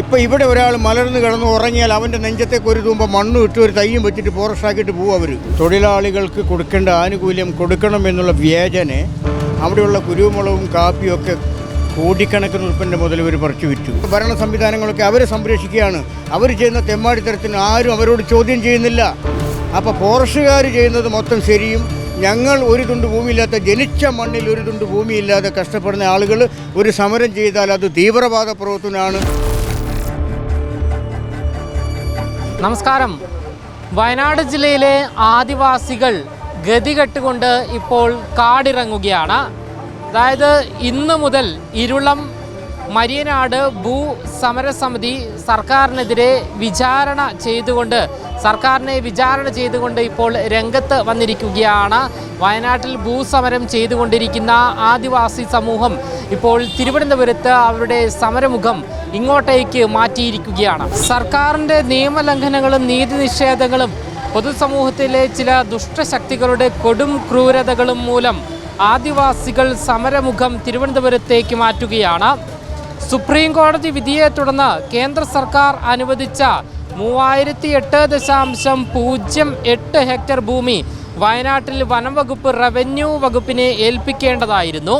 ഇപ്പം ഇവിടെ ഒരാൾ മലർന്ന് കിടന്ന് ഉറങ്ങിയാൽ അവന്റെ നെഞ്ചത്തേക്ക് ഒരു തൂമ്പ മണ്ണും ഇട്ട് ഒരു തയ്യും വെച്ചിട്ട് ഫോറസ്റ്റാക്കിയിട്ട് പോകും അവർ തൊഴിലാളികൾക്ക് കൊടുക്കേണ്ട ആനുകൂല്യം കൊടുക്കണം എന്നുള്ള വ്യാജനെ അവിടെയുള്ള കുരുമുളകും കാപ്പിയും ഒക്കെ കോടിക്കണക്കിന് ഉൽപ്പന്നം മുതൽ ഇവർ പറിച്ചു വിറ്റു. ഭരണ സംവിധാനങ്ങളൊക്കെ അവരെ സംരക്ഷിക്കുകയാണ്. അവർ ചെയ്യുന്ന തെമ്മാടിത്തരത്തിന് ആരും അവരോട് ചോദ്യം ചെയ്യുന്നില്ല. അപ്പോൾ ഫോറസ്റ്റുകാർ ചെയ്യുന്നത് മൊത്തം ശരിയും. ഞങ്ങൾ ഒരു തുണ്ട് ഭൂമിയില്ലാത്ത ജനിച്ച മണ്ണിൽ ഒരു തുണ്ട് ഭൂമിയില്ലാതെ കഷ്ടപ്പെടുന്ന ആളുകൾ ഒരു സമരം ചെയ്താൽ അത് തീവ്രവാദ പ്രവർത്തനമാണ്. നമസ്കാരം. വയനാട് ജില്ലയിലെ ആദിവാസികൾ ഗതികെട്ടുകൊണ്ട് ഇപ്പോൾ കാടിറങ്ങുകയാണ്. അതായത് ഇന്ന് മുതൽ ഇരുളം മരിയനാട് ഭൂ സമരസമിതി സർക്കാരിനെതിരെ വിചാരണ ചെയ്തുകൊണ്ട് സർക്കാരിനെ വിചാരണ ചെയ്തുകൊണ്ട് ഇപ്പോൾ രംഗത്ത് വന്നിരിക്കുകയാണ്. വയനാട്ടിൽ ഭൂസമരം ചെയ്തുകൊണ്ടിരിക്കുന്ന ആദിവാസി സമൂഹം ഇപ്പോൾ തിരുവനന്തപുരത്ത് അവരുടെ സമരമുഖം ഇങ്ങോട്ടേക്ക് മാറ്റിയിരിക്കുകയാണ്. സർക്കാരിന്റെ നിയമലംഘനങ്ങളും നീതി നിഷേധങ്ങളും പൊതുസമൂഹത്തിലെ ചില ദുഷ്ടശക്തികളുടെ കൊടും ക്രൂരതകളും മൂലം ആദിവാസികൾ സമരമുഖം തിരുവനന്തപുരത്തേക്ക് മാറ്റുകയാണ്. സുപ്രീം കോടതി വിധിയെ തുടർന്ന് കേന്ദ്ര സർക്കാർ അനുവദിച്ച മൂവായിരത്തി എട്ട് ദശാംശം പൂജ്യം എട്ട് ഹെക്ടർ ഭൂമി വയനാട്ടിൽ വനംവകുപ്പ് റവന്യൂ വകുപ്പിനെ ഏൽപ്പിക്കേണ്ടതായിരുന്നു.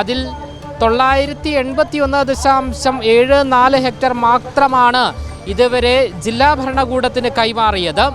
അതിൽ തൊള്ളായിരത്തി എൺപത്തി ഒന്ന് ദശാംശം ഏഴ് നാല് ഹെക്ടർ മാത്രമാണ് ഇതുവരെ ജില്ലാ ഭരണകൂടത്തിന് കൈമാറിയത്.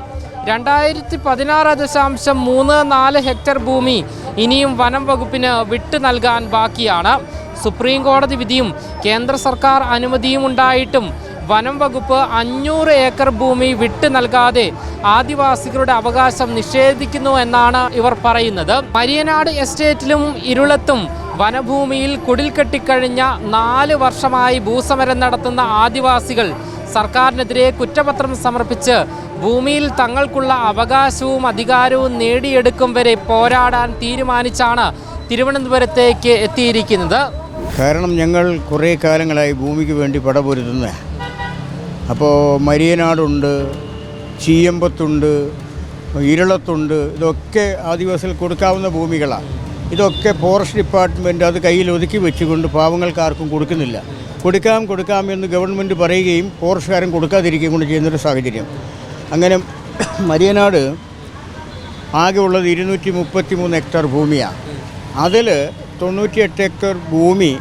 രണ്ടായിരത്തി പതിനാറ് ദശാംശം മൂന്ന് നാല് ഹെക്ടർ ഭൂമി ഇനിയും വനം വകുപ്പിന് വിട്ടു നൽകാൻ ബാക്കിയാണ്. സുപ്രീം കോടതി വിധിയും കേന്ദ്ര സർക്കാർ അനുമതിയും ഉണ്ടായിട്ടും വനം വകുപ്പ് അഞ്ഞൂറ് ഏക്കർ ഭൂമി വിട്ടു നൽകാതെ ആദിവാസികളുടെ അവകാശം നിഷേധിക്കുന്നു എന്നാണ് ഇവർ പറയുന്നത്. മരിയനാട് എസ്റ്റേറ്റിലും ഇരുളത്തും വനഭൂമിയിൽ കുടിൽ കെട്ടിക്കഴിഞ്ഞ നാല് വർഷമായി ഭൂസമരം നടത്തുന്ന ആദിവാസികൾ സർക്കാരിനെതിരെ കുറ്റപത്രം സമർപ്പിച്ച് ഭൂമിയിൽ തങ്ങൾക്കുള്ള അവകാശവും അധികാരവും നേടിയെടുക്കും വരെ പോരാടാൻ തീരുമാനിച്ചാണ് തിരുവനന്തപുരത്തേക്ക് എത്തിയിരിക്കുന്നത്. കാരണം ഞങ്ങൾ കുറേ കാലങ്ങളായി ഭൂമിക്ക് വേണ്ടി പടപൊരുതുന്ന. അപ്പോൾ മരിയനാടുണ്ട് ചീയമ്പത്തുണ്ട് ഇരളത്തുണ്ട് ഇതൊക്കെ ആദിവാസികൾ കൊടുക്കാവുന്ന ഭൂമികളാണ് ഇതൊക്കെ ഫോറസ്റ്റ് ഡിപ്പാർട്ട്മെന്റ് അത് കയ്യിൽ ഒതുക്കി വെച്ചുകൊണ്ട് പാവങ്ങൾക്ക് ആർക്കും കൊടുക്കുന്നില്ല. കൊടുക്കാം കൊടുക്കാം എന്ന് ഗവൺമെന്റ് പറയുകയും ഫോറസ്റ്റുകാരൻ കൊടുക്കാതിരിക്കുകയും കൊണ്ട് ചെയ്യുന്നൊരു സാഹചര്യം. അങ്ങനെ മരിയനാട് ആകെ ഉള്ളത് ഇരുന്നൂറ്റി മുപ്പത്തി മൂന്ന് ഹെക്ടർ ഭൂമിയാണ് അതിൽ തൊണ്ണൂറ്റിയെട്ട് ഏക്കർ ഭൂമി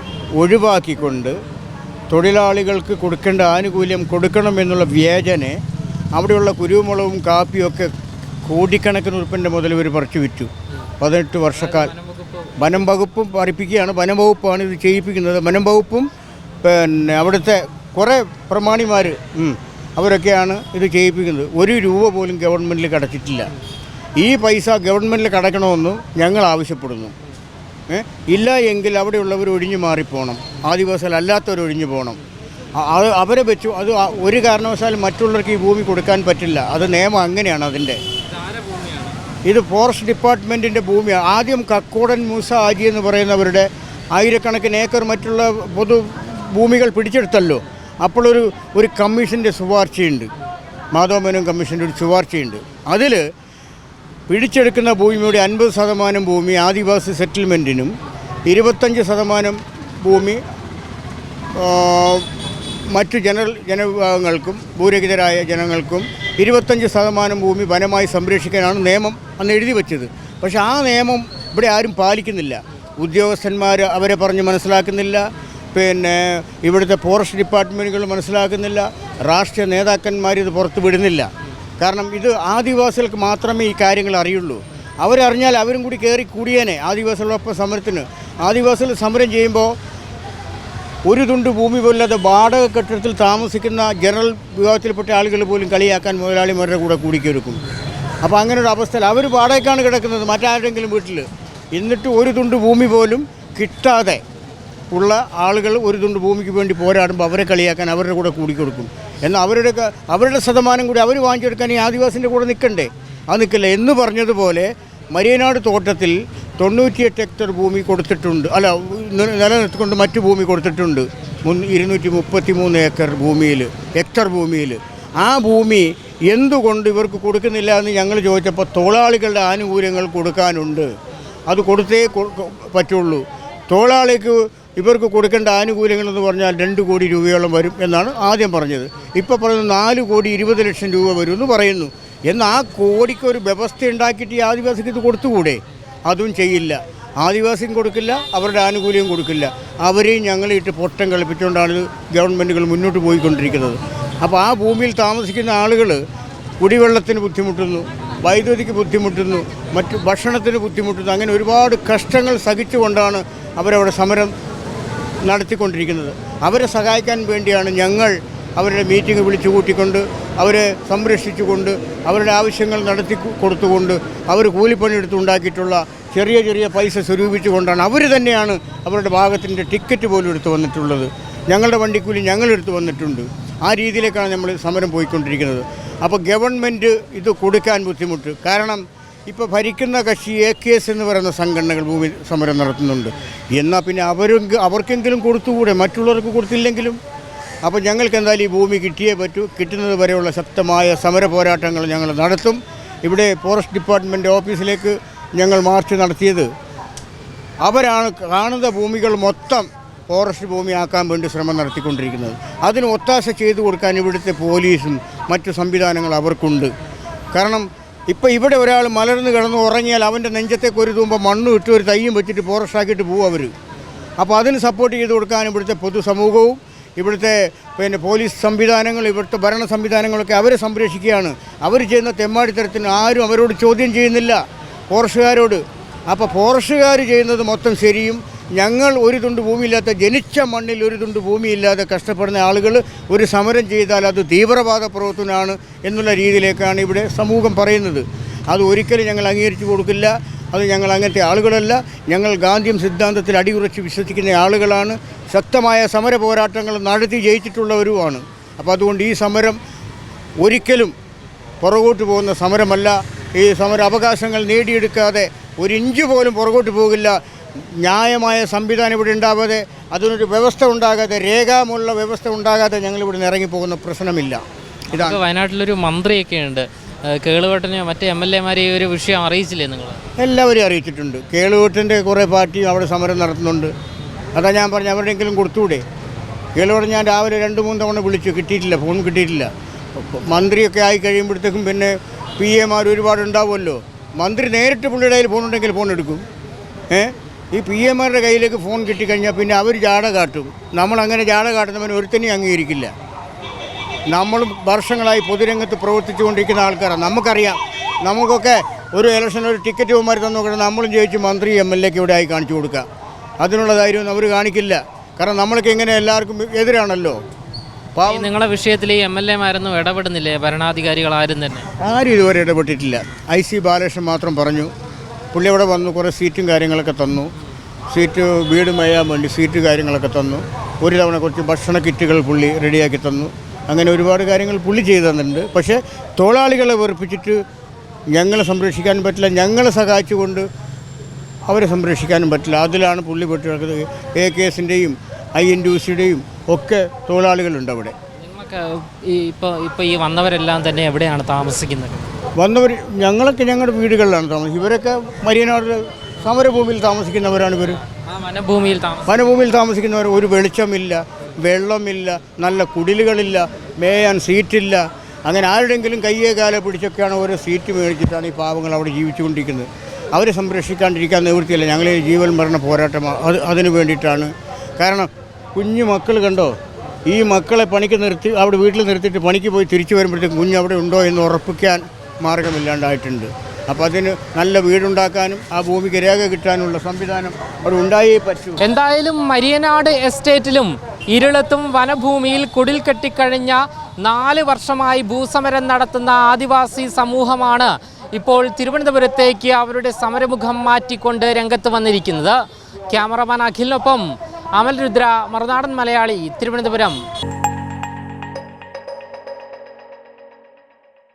ഒഴിവാക്കിക്കൊണ്ട് തൊഴിലാളികൾക്ക് കൊടുക്കേണ്ട ആനുകൂല്യം കൊടുക്കണമെന്നുള്ള വ്യേജനെ അവിടെയുള്ള കുരുമുളകും കാപ്പിയൊക്കെ കോടിക്കണക്കിന് ഉറുപ്പിന്റെ മുതൽ ഇവർ പറിച്ചു വിറ്റു. പതിനെട്ട് വർഷക്കാൽ വനം വകുപ്പും പറിപ്പിക്കുകയാണ്. വനം വകുപ്പാണ് ഇത് ചെയ്യിപ്പിക്കുന്നത്. വനം വകുപ്പും പിന്നെ അവിടുത്തെ കുറേ പ്രമാണിമാർ അവരൊക്കെയാണ് ഇത് ചെയ്യിപ്പിക്കുന്നത്. ഒരു രൂപ പോലും ഗവൺമെന്റിൽ കടച്ചിട്ടില്ല ഈ പൈസ ഗവൺമെന്റിൽ കടക്കണമെന്ന് ഞങ്ങൾ ആവശ്യപ്പെടുന്നു? ഇല്ല എങ്കിൽ അവിടെയുള്ളവർ ഒഴിഞ്ഞു മാറിപ്പോകണം ആദിവാസികൾ അല്ലാത്തവർ ഒഴിഞ്ഞു പോകണം അത് അവരെ വെച്ചു അത് ഒരു കാരണവശാലും മറ്റുള്ളവർക്ക് ഈ ഭൂമി കൊടുക്കാൻ പറ്റില്ല. അത് നിയമം അങ്ങനെയാണ് അതിന്റെ. ഇത് ഫോറസ്റ്റ് ഡിപ്പാർട്ട്മെന്റിന്റെ ഭൂമിയാണ്. ആദ്യം കക്കോടൻ മൂസ ആജി എന്ന് പറയുന്നവരുടെ ആയിരക്കണക്കിന് ഏക്കർ മറ്റുള്ള പൊതു ഭൂമികൾ പിടിച്ചെടുത്തല്ലോ. അപ്പോൾ ഒരു ഒരു കമ്മീഷന്റെ ശുപാർശയുണ്ട്. മാധവമേനോൻ കമ്മീഷന്റെ ഒരു ശുപാർശയുണ്ട്. അതിൽ പിടിച്ചെടുക്കുന്ന ഭൂമിയുടെ അൻപത് ശതമാനം ഭൂമി ആദിവാസി സെറ്റിൽമെന്റിനും ഇരുപത്തഞ്ച് ശതമാനം ഭൂമി മറ്റു ജനറൽ ജനവിഭാഗങ്ങൾക്കും ഭൂരഹിതരായ ജനങ്ങൾക്കും ഇരുപത്തഞ്ച് ശതമാനം ഭൂമി വനമായി സംരക്ഷിക്കാനാണ് നിയമം അന്ന് എഴുതി വച്ചത്. പക്ഷേ ആ നിയമം ഇവിടെ ആരും പാലിക്കുന്നില്ല. ഉദ്യോഗസ്ഥന്മാർ അവരെ പറഞ്ഞ് മനസ്സിലാക്കുന്നില്ല. പിന്നെ ഇവിടുത്തെ ഫോറസ്റ്റ് ഡിപ്പാർട്ട്മെന്റുകൾ മനസ്സിലാക്കുന്നില്ല. രാഷ്ട്രീയ നേതാക്കന്മാരിത് പുറത്ത് വിടുന്നില്ല. കാരണം ഇത് ആദിവാസികൾക്ക് മാത്രമേ ഈ കാര്യങ്ങൾ അറിയുള്ളൂ. അവരറിഞ്ഞാൽ അവരും കൂടി കയറി കൂടിയേനെ ആദിവാസികളോടൊപ്പം സമരത്തിന്. ആദിവാസികൾ സമരം ചെയ്യുമ്പോൾ ഒരു തുണ്ട് ഭൂമി പോലില്ലാതെ വാടക കെട്ടിടത്തിൽ താമസിക്കുന്ന ജനറൽ വിഭാഗത്തിൽപ്പെട്ട ആളുകൾ പോലും കളിയാക്കാൻ മുതലാളിമാരുടെ കൂടെ കൂടിക്കൊരുക്കും. അപ്പോൾ അങ്ങനെ ഒരു അവസ്ഥയിൽ അവർ വാടകയ്ക്കാണ് കിടക്കുന്നത് മറ്റാരെങ്കിലും വീട്ടിൽ. എന്നിട്ട് ഒരു തുണ്ട് ഭൂമി പോലും കിട്ടാതെ ഉള്ള ആളുകൾ ഒരു തുണ്ട് ഭൂമിക്ക് വേണ്ടി പോരാടുമ്പോൾ അവരെ കളിയാക്കാൻ അവരുടെ കൂടെ കൂടിക്കൊടുക്കും. എന്നാൽ അവരുടെ അവരുടെ ശതമാനം കൂടി അവർ വാങ്ങിച്ചെടുക്കാൻ ഈ ആദിവാസിന്റെ കൂടെ നിൽക്കണ്ടേ? അത് നിൽക്കില്ല. എന്ന് പറഞ്ഞതുപോലെ മരിയനാട് തോട്ടത്തിൽ തൊണ്ണൂറ്റിയെട്ട് ഹെക്ടർ ഭൂമി കൊടുത്തിട്ടുണ്ട്. അല്ല നിലനിർത്തിക്കൊണ്ട് മറ്റു ഭൂമി കൊടുത്തിട്ടുണ്ട്. മുൻ ഇരുന്നൂറ്റി മുപ്പത്തി മൂന്ന് ഏക്കർ ഭൂമിയിൽ ഹെക്ടർ ഭൂമിയിൽ. ആ ഭൂമി എന്തുകൊണ്ട് ഇവർക്ക് കൊടുക്കുന്നില്ല എന്ന് ഞങ്ങൾ ചോദിച്ചപ്പോൾ തൊഴിലാളികളുടെ ആനുകൂല്യങ്ങൾ കൊടുക്കാനുണ്ട്. അത് കൊടുത്തേ പറ്റുള്ളൂ. തൊഴിലാളിക്ക് ഇവർക്ക് കൊടുക്കേണ്ട ആനുകൂല്യങ്ങളെന്ന് പറഞ്ഞാൽ രണ്ട് കോടി രൂപയോളം വരും എന്നാണ് ആദ്യം പറഞ്ഞത്. ഇപ്പോൾ പറയുന്നത് നാല് കോടി ഇരുപത് ലക്ഷം രൂപ വരും എന്ന് പറയുന്നു. എന്നാൽ ആ കോടിക്ക് ഒരു വ്യവസ്ഥ ഉണ്ടാക്കിയിട്ട് ഈ ആദിവാസിക്ക് ഇത് കൊടുത്തുകൂടെ? അതും ചെയ്യില്ല. ആദിവാസിയും കൊടുക്കില്ല അവരുടെ ആനുകൂല്യം കൊടുക്കില്ല. അവരെയും ഞങ്ങളിട്ട് പൊട്ടം കളിപ്പിച്ചുകൊണ്ടാണ് ഗവൺമെന്റുകൾ മുന്നോട്ട് പോയിക്കൊണ്ടിരിക്കുന്നത്. അപ്പോൾ ആ ഭൂമിയിൽ താമസിക്കുന്ന ആളുകൾ കുടിവെള്ളത്തിന് ബുദ്ധിമുട്ടുന്നു വൈദ്യുതിക്ക് ബുദ്ധിമുട്ടുന്നു മറ്റ് ഭക്ഷണത്തിന് ബുദ്ധിമുട്ടുന്നു അങ്ങനെ ഒരുപാട് കഷ്ടങ്ങൾ സഹിച്ചുകൊണ്ടാണ് അവരവിടെ സമരം നടത്തിക്കൊണ്ടിരിക്കുന്നത്. അവരെ സഹായിക്കാൻ വേണ്ടിയാണ് ഞങ്ങൾ അവരുടെ മീറ്റിംഗ് വിളിച്ചു കൂട്ടിക്കൊണ്ട് അവരെ സംരക്ഷിച്ചുകൊണ്ട് അവരുടെ ആവശ്യങ്ങൾ നടത്തി കൊടുത്തുകൊണ്ട് അവർ കൂലിപ്പണിയെടുത്ത് ഉണ്ടാക്കിയിട്ടുള്ള ചെറിയ ചെറിയ പൈസ സ്വരൂപിച്ചുകൊണ്ടാണ് അവർ തന്നെയാണ് അവരുടെ ഭാഗത്തിന്റെ ടിക്കറ്റ് പോലും എടുത്തു വന്നിട്ടുള്ളത്. ഞങ്ങളുടെ വണ്ടിക്കൂലി ഞങ്ങളെടുത്ത് വന്നിട്ടുണ്ട്. ആ രീതിയിലേക്കാണ് നമ്മൾ സമരം പോയിക്കൊണ്ടിരിക്കുന്നത്. അപ്പോൾ ഗവൺമെന്റ് ഇത് കൊടുക്കാൻ ബുദ്ധിമുട്ട്. കാരണം ഇപ്പോൾ ഭരിക്കുന്ന കക്ഷി എ കെ എസ് എന്ന് പറയുന്ന സംഘടനകൾ ഭൂമി സമരം നടത്തുന്നുണ്ട്. എന്നാൽ പിന്നെ അവരും അവർക്കെങ്കിലും കൊടുത്തുകൂടെ? മറ്റുള്ളവർക്ക് കൊടുത്തില്ലെങ്കിലും? അപ്പോൾ ഞങ്ങൾക്ക് എന്തായാലും ഈ ഭൂമി കിട്ടിയേ പറ്റൂ. കിട്ടുന്നത് വരെയുള്ള ശക്തമായ സമര പോരാട്ടങ്ങൾ ഞങ്ങൾ നടത്തും. ഇവിടെ ഫോറസ്റ്റ് ഡിപ്പാർട്ട്മെന്റ് ഓഫീസിലേക്ക് ഞങ്ങൾ മാർച്ച് നടത്തിയത്. അവരാണ് കാണുന്ന ഭൂമികൾ മൊത്തം ഫോറസ്റ്റ് ഭൂമിയാക്കാൻ വേണ്ടി ശ്രമം നടത്തിക്കൊണ്ടിരിക്കുന്നത്. അതിന് ഒത്താശ ചെയ്തു കൊടുക്കാൻ ഇവിടുത്തെ പോലീസും മറ്റു സംവിധാനങ്ങൾ അവർക്കുണ്ട്. കാരണം ഇപ്പോൾ ഇവിടെ ഒരാൾ മലർന്ന് കിടന്ന് ഉറങ്ങിയാൽ അവന്റെ നെഞ്ചത്തേക്ക് ഒരു തൂമ്പ മണ്ണും ഇട്ട് ഒരു തയ്യും വെച്ചിട്ട് ഫോറസ്റ്റ് ആക്കിയിട്ട് പോകും അവർ അപ്പോൾ അതിന് സപ്പോർട്ട് ചെയ്ത് കൊടുക്കാൻ ഇവിടുത്തെ പൊതുസമൂഹവും ഇവിടുത്തെ പിന്നെ പോലീസ് സംവിധാനങ്ങൾ ഇവിടുത്തെ ഭരണ സംവിധാനങ്ങളൊക്കെ അവരെ സംരക്ഷിക്കുകയാണ്. അവർ ചെയ്യുന്ന തെമ്മാടിത്തരത്തിന് ആരും അവരോട് ചോദ്യം ചെയ്യുന്നില്ല. ഫോറസ്റ്റുകാരോട്. അപ്പോൾ ഫോറസ്റ്റുകാർ ചെയ്യുന്നത് മൊത്തം ശരിയും ഞങ്ങൾ ഒരു തുണ്ട് ഭൂമിയില്ലാത്ത ജനിച്ച മണ്ണിൽ ഒരു തുണ്ട് ഭൂമിയില്ലാതെ കഷ്ടപ്പെടുന്ന ആളുകൾ ഒരു സമരം ചെയ്താൽ അത് തീവ്രവാദ പ്രവർത്തനമാണ് എന്നുള്ള രീതിയിലേക്കാണ് ഇവിടെ സമൂഹം പറയുന്നത്. അത് ഒരിക്കലും ഞങ്ങൾ അംഗീകരിച്ചു കൊടുക്കില്ല. അത് ഞങ്ങൾ അങ്ങനത്തെ ആളുകളല്ല. ഞങ്ങൾ ഗാന്ധിയം സിദ്ധാന്തത്തിൽ അടിയുറച്ച് വിശ്വസിക്കുന്ന ആളുകളാണ്. ശക്തമായ സമര പോരാട്ടങ്ങൾ നടത്തി ജയിച്ചിട്ടുള്ളവരുമാണ്. അപ്പോൾ അതുകൊണ്ട് ഈ സമരം ഒരിക്കലും പുറകോട്ട് പോകുന്ന സമരമല്ല. ഈ സമര അവകാശങ്ങൾ നേടിയെടുക്കാതെ ഒരു ഇഞ്ച് പോലും പുറകോട്ട് പോകില്ല. ന്യായമായ സംവിധാനം ഇവിടെ ഉണ്ടാവാതെ അതിനൊരു വ്യവസ്ഥ ഉണ്ടാകാതെ രേഖാമുള്ള വ്യവസ്ഥ ഉണ്ടാകാതെ ഞങ്ങൾ ഇവിടെ നിന്ന് ഇറങ്ങിപ്പോകുന്ന പ്രശ്നമില്ല. ഇതാണ്. വയനാട്ടിലൊരു മന്ത്രിയൊക്കെ ഉണ്ട് കേളുവട്ടനെയോ മറ്റേ എം എൽ എമാരെയോ ഒരു വിഷയം അറിയിച്ചില്ലേ നിങ്ങൾ എല്ലാവരും അറിയിച്ചിട്ടുണ്ട്. കേളുവട്ടന്റെ കുറേ പാർട്ടി അവിടെ സമരം നടത്തുന്നുണ്ട്. അതാ ഞാൻ പറഞ്ഞു അവരുടെയെങ്കിലും കൊടുത്തൂടെ? കേളുവട്ടൻ ഞാൻ രാവിലെ രണ്ട് മൂന്ന് തവണ വിളിച്ചു. കിട്ടിയിട്ടില്ല ഫോൺ കിട്ടിയിട്ടില്ല. മന്ത്രിയൊക്കെ ആയി കഴിയുമ്പോഴത്തേക്കും പിന്നെ പി എമാർ ഒരുപാട് ഉണ്ടാവുമല്ലോ മന്ത്രി നേരിട്ട് പുള്ളിയുടെ ഫോൺ ഉണ്ടെങ്കിൽ ഫോൺ എടുക്കും. ഏ? ഈ പി എമാരുടെ കയ്യിലേക്ക് ഫോൺ കിട്ടിക്കഴിഞ്ഞാൽ പിന്നെ അവർ ജാട കാട്ടും. നമ്മളങ്ങനെ ജാട കാട്ടുന്നവൻ ഒരുത്തനെയും അംഗീകരിക്കില്ല. നമ്മൾ വർഷങ്ങളായി പൊതുരംഗത്ത് പ്രവർത്തിച്ചു കൊണ്ടിരിക്കുന്ന ആൾക്കാരാണ്. നമുക്കറിയാം നമുക്കൊക്കെ ഒരു ഇലക്ഷൻ ഒരു ടിക്കറ്റ് പോകുമാർ തന്നു നോക്കണം നമ്മളും ജയിച്ച് മന്ത്രി എം എൽ എക്ക് ഇവിടെ ആയി കാണിച്ചു കൊടുക്കാം. അതിനുള്ള ധൈര്യം അവർ കാണിക്കില്ല. കാരണം നമ്മൾക്ക് ഇങ്ങനെ എല്ലാവർക്കും എതിരാണല്ലോ. പാവം. നിങ്ങളെ വിഷയത്തിൽ ഈ എം എൽ എമാരൊന്നും ഇടപെടുന്നില്ലേ? ഭരണാധികാരികൾ ആരും തന്നെ. ആരും ഇതുവരെ ഇടപെട്ടിട്ടില്ല. ഐ സി ബാലകൃഷ്ണൻ മാത്രം പറഞ്ഞു. പുള്ളി അവിടെ വന്നു കുറേ സീറ്റും കാര്യങ്ങളൊക്കെ തന്നു. സീറ്റ് വീട് മേയാൻ വേണ്ടി സീറ്റ് കാര്യങ്ങളൊക്കെ തന്നു. ഒരു തവണ കുറച്ച് ഭക്ഷണ കിറ്റുകൾ പുള്ളി റെഡിയാക്കി തന്നു. അങ്ങനെ ഒരുപാട് കാര്യങ്ങൾ പുള്ളി ചെയ്തു തന്നിട്ടുണ്ട്. പക്ഷേ തൊഴിലാളികളെ വെറുപ്പിച്ചിട്ട് ഞങ്ങളെ സംരക്ഷിക്കാൻ പറ്റില്ല. ഞങ്ങളെ സഹായിച്ചുകൊണ്ട് അവരെ സംരക്ഷിക്കാനും പറ്റില്ല. അതിലാണ് പുള്ളി പെട്ട് കിടക്കുന്നത് എ കെ എസിന്റെയും ഐ എൻ ഡി സിയുടെയും ഒക്കെ തൊഴിലാളികളുണ്ട് അവിടെ. ഈ ഇപ്പോൾ ഇപ്പോൾ ഈ വന്നവരെല്ലാം തന്നെ എവിടെയാണ് താമസിക്കുന്നത്? വന്നവർ ഞങ്ങളൊക്കെ ഞങ്ങളുടെ വീടുകളിലാണ് താമസിക്കുന്നത് ഇവരൊക്കെ മരിയനാട് സമരഭൂമിയിൽ താമസിക്കുന്നവരാണ് ഇവർ വനഭൂമിയിൽ താമസം. വനഭൂമിയിൽ താമസിക്കുന്നവർ ഒരു വെളിച്ചമില്ല വെള്ളമില്ല നല്ല കുടിലുകളില്ല മേയാൻ സീറ്റില്ല. അങ്ങനെ ആരുടെങ്കിലും കയ്യേ കാലെ പിടിച്ചൊക്കെയാണ് ഓരോ സീറ്റ് മേടിച്ചിട്ടാണ് ഈ പാവങ്ങൾ അവിടെ ജീവിച്ചുകൊണ്ടിരിക്കുന്നത്. അവരെ സംരക്ഷിക്കാണ്ടിരിക്കാൻ നിവൃത്തിയില്ല. ഞങ്ങൾ ജീവൻ മരണ പോരാട്ടം അത് അതിന് വേണ്ടിയിട്ടാണ്. കാരണം കുഞ്ഞു മക്കൾ കണ്ടോ? ഈ മക്കളെ പണിക്ക് നിർത്തി അവിടെ വീട്ടിൽ നിർത്തിയിട്ട് പണിക്ക് പോയി തിരിച്ചു വരുമ്പോഴത്തേക്കും കുഞ്ഞ് അവിടെ ഉണ്ടോ എന്ന് ഉറപ്പിക്കാൻ മാർഗമില്ലാണ്ടായിട്ടുണ്ട്. അപ്പോൾ അതിന് നല്ല വീടുണ്ടാക്കാനും ആ ഭൂമിക്ക് രേഖ കിട്ടാനുള്ള സംവിധാനം അവിടെ ഉണ്ടായേ പറ്റൂ. എന്തായാലും മരിയനാട് എസ്റ്റേറ്റിലും ഇരുളത്തും വനഭൂമിയിൽ കുടിൽ കെട്ടിക്കഴിഞ്ഞ നാല് വർഷമായി ഭൂസമരം നടത്തുന്ന ആദിവാസി സമൂഹമാണ് ഇപ്പോൾ തിരുവനന്തപുരത്തേക്ക് അവരുടെ സമരമുഖം മാറ്റിക്കൊണ്ട് രംഗത്ത് വന്നിരിക്കുന്നത്. ക്യാമറമാൻ അഖിലിനൊപ്പം അമൽ രുദ്ര മറുനാടൻ മലയാളി തിരുവനന്തപുരം.